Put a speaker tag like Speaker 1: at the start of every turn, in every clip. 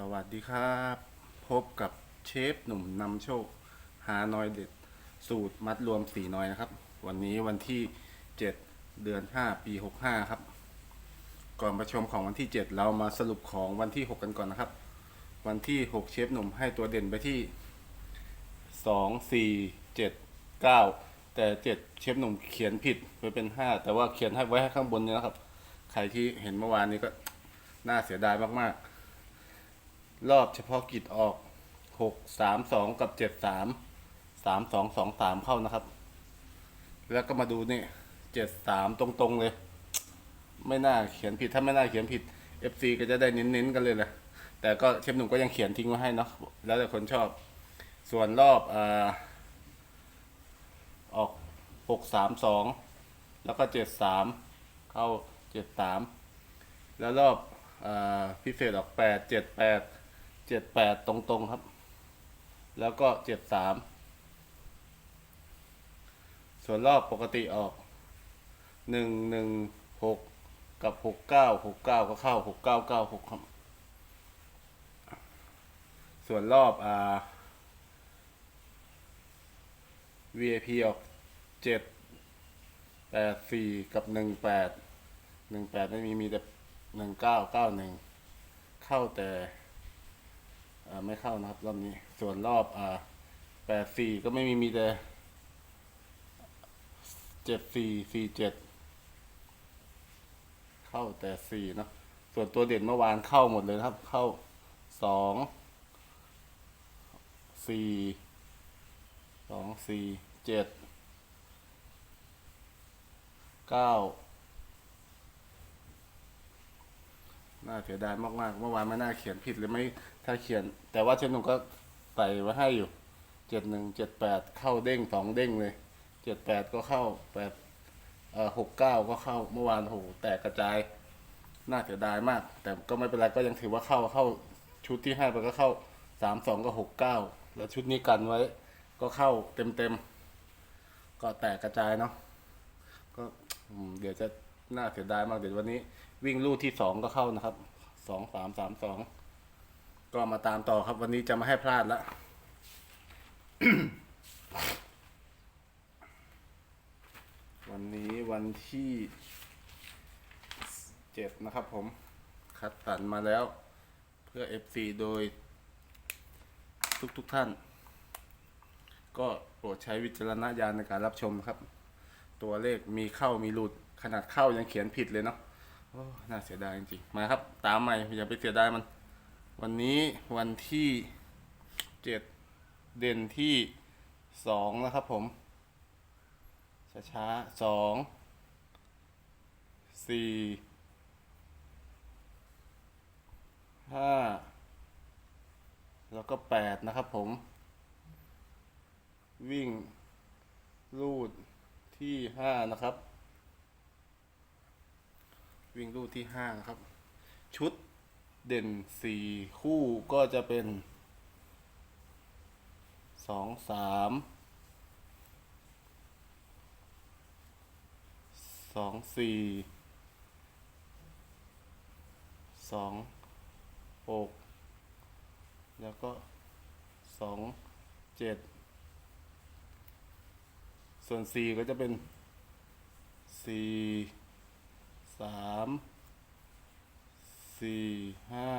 Speaker 1: สวัสดีครับ พบกับเชฟหนุ่มนำโชค หาน้อยเด็ด สูตรมัดรวมสีน้อยนะครับ วันนี้วันที่ 7 เดือน 5 ปี 65 ครับ ก่อนประชมของวันที่ 7 เรามาสรุปของวันที่ 6 กันก่อนนะครับ วันที่ 6 เชฟหนุ่มให้ตัวเด่นไปที่ 2 4 7 9 แต่ 7 เชฟหนุ่มเขียนผิดไปเป็น 5 แต่ว่าเขียนให้ไว้ให้ข้างบนนี้นะครับ ใครที่เห็นเมื่อวานนี้ก็น่าเสียดายมากๆ รอบเฉพาะกิจออกหกสามสองกับเจ็ดสามสามสองสองสามเข้านะครับ แล้วก็มาดูนี่เจ็ดสามตรงๆเลย ไม่น่าเขียนผิดถ้าไม่น่าเขียนผิด FC ก็จะได้เน้นๆกันเลยแหละแต่ก็เชฟหนุ่มก็ยังเขียนทิ้งไว้ให้เนาะแล้วแต่คนชอบ ส่วนรอบอาออกหกสามสองแล้วก็เจ็ดสามเข้าเจ็ดสามแล้วรอบอาพิเศษออกแปดเจ็ดแปด เจ็ดแปดตรงๆครับ แล้วก็เจ็ดสามส่วนรอบปกติออกหนึ่งหนึ่งหกกับหกเก้าหกเก้าก็เข้าหกเก้าเก้าหกครับ ส่วนรอบอ่า VIP ออกเจ็ดแปดสี่กับหนึ่งแปดหนึ่งแปดไม่มีมีแต่หนึ่งเก้าเก้าหนึ่งเข้าแต่ ไม่เข้านะครับรอบนี้ ส่วนรอบอ่าแปดสี่ก็ไม่มีมีแต่เจ็ดสี่สี่เจ็ดเข้าแต่สี่เนาะส่วนตัวเด่นเมื่อวานเข้าหมดเลยครับ เข้าสองสี่สองสี่เจ็ดเก้า น่าเสียดายมากๆเมื่อวานไม่น่าเขียนผิดเลยไม่ถ้าเขียน แต่ว่าเชนหนุ่มก็ใส่ไว้ให้อยู่เจ็ดหนึ่งเจ็ดแปดเข้าเด้งสองเด้งเลยเจ็ดแปดก็เข้าแปดเอ่อหกเก้าก็เข้าเมื่อวานโหแตกกระจายน่าเสียดายมาก แต่ก็ไม่เป็นไรก็ยังถือว่าเข้าเข้าชุดที่ให้ไปก็เข้าสามสองก็หกเก้าแล้วชุดนี้กันไว้ก็เข้าเต็มเต็มก็แตกกระจายเนาะก็เดี๋ยวจะ น่าเสียดายมากเดี๋ยววันนี้ วิ่งลู่ที่สองก็เข้านะครับสองสามสามสองก็มาตามต่อครับ วันนี้จะไม่ให้พลาดละวันนี้วันที่เจ็ดนะครับผม คัดสรรมาแล้ว เพื่อ FC โดย ทุกๆทท่าน ก็โปรดใช้วิจารณญาณในการรับชมนะครับ ตัวเลขมีเข้ามีหลุด ขนาดเข้ายังเขียนผิดเลยเนาะโอ้น่าเสียดายจริงๆมาครับ ตามใหม่อย่าไปเสียดายมัน วันนี้วันที่เจ็ดเด่นที่สองนะครับผมช้าๆสองสี่ห้าแล้วก็แปดนะครับผม วิ่งลูดที่ห้านะครับ วิ่งลูดที่ห้านะครับ ชุดเด่นสี่คู่ก็จะเป็นสองสามสองสี่สองหกแล้วก็สองเจ็ดส่วนสี่ก็จะเป็นสี่ สามสี่ห้า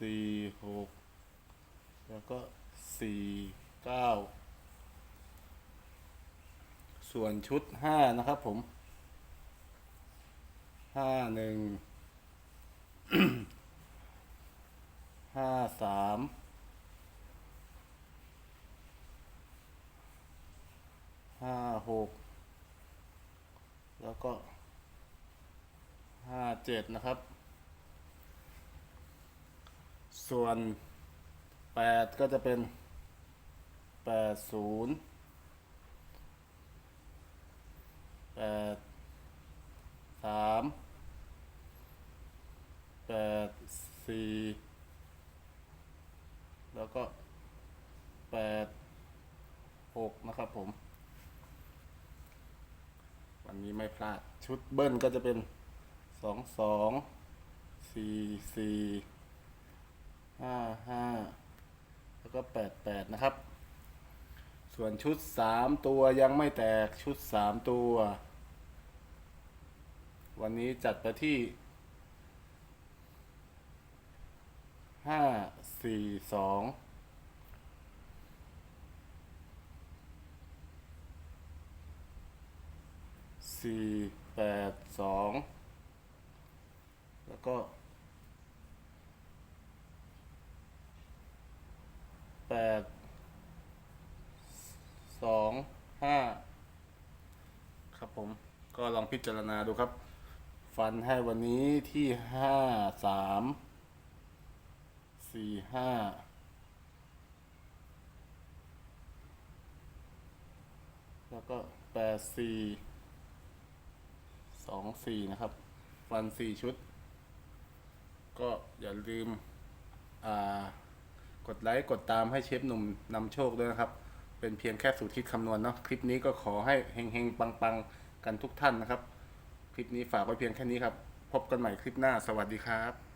Speaker 1: สี่หกแล้วก็สี่เก้าส่วนชุดห้านะครับผมห้าหนึ่งห้าสามห้าหก แล้วก็ห้าเจ็ดนะครับ ส่วนแปดก็จะเป็นแปดศูนย์แปดสามแปดสี่แล้วก็แปดหกนะครับผม วันนี้ไม่พลาด ชุดเบิ้ลก็จะเป็นสองสองสี่สี่ห้าห้าแล้วก็แปดแปดนะครับ ส่วนชุดสามตัวยังไม่แตกชุดสามตัว วันนี้จัดไปที่ห้าสี่สอง สี่แปดสองแล้วก็แปดสองห้าครับผมก็ลองพิจารณาดูครับ ฟันให้วันนี้ที่ห้าสามสี่ห้าแล้วก็แปดสี่ สองสี่นะครับ ฟันสี่ชุด ก็อย่าลืมอ่ากดไลค์กดตามให้เชฟหนุ่มนำโชคด้วยนะครับ เป็นเพียงแค่สูตรคิดคำนวณเนาะคลิปนี้ก็ขอให้เฮงๆ ปังๆ กันทุกท่านนะครับ คลิปนี้ฝากไว้เพียงแค่นี้ครับ พบกันใหม่คลิปหน้าสวัสดีครับ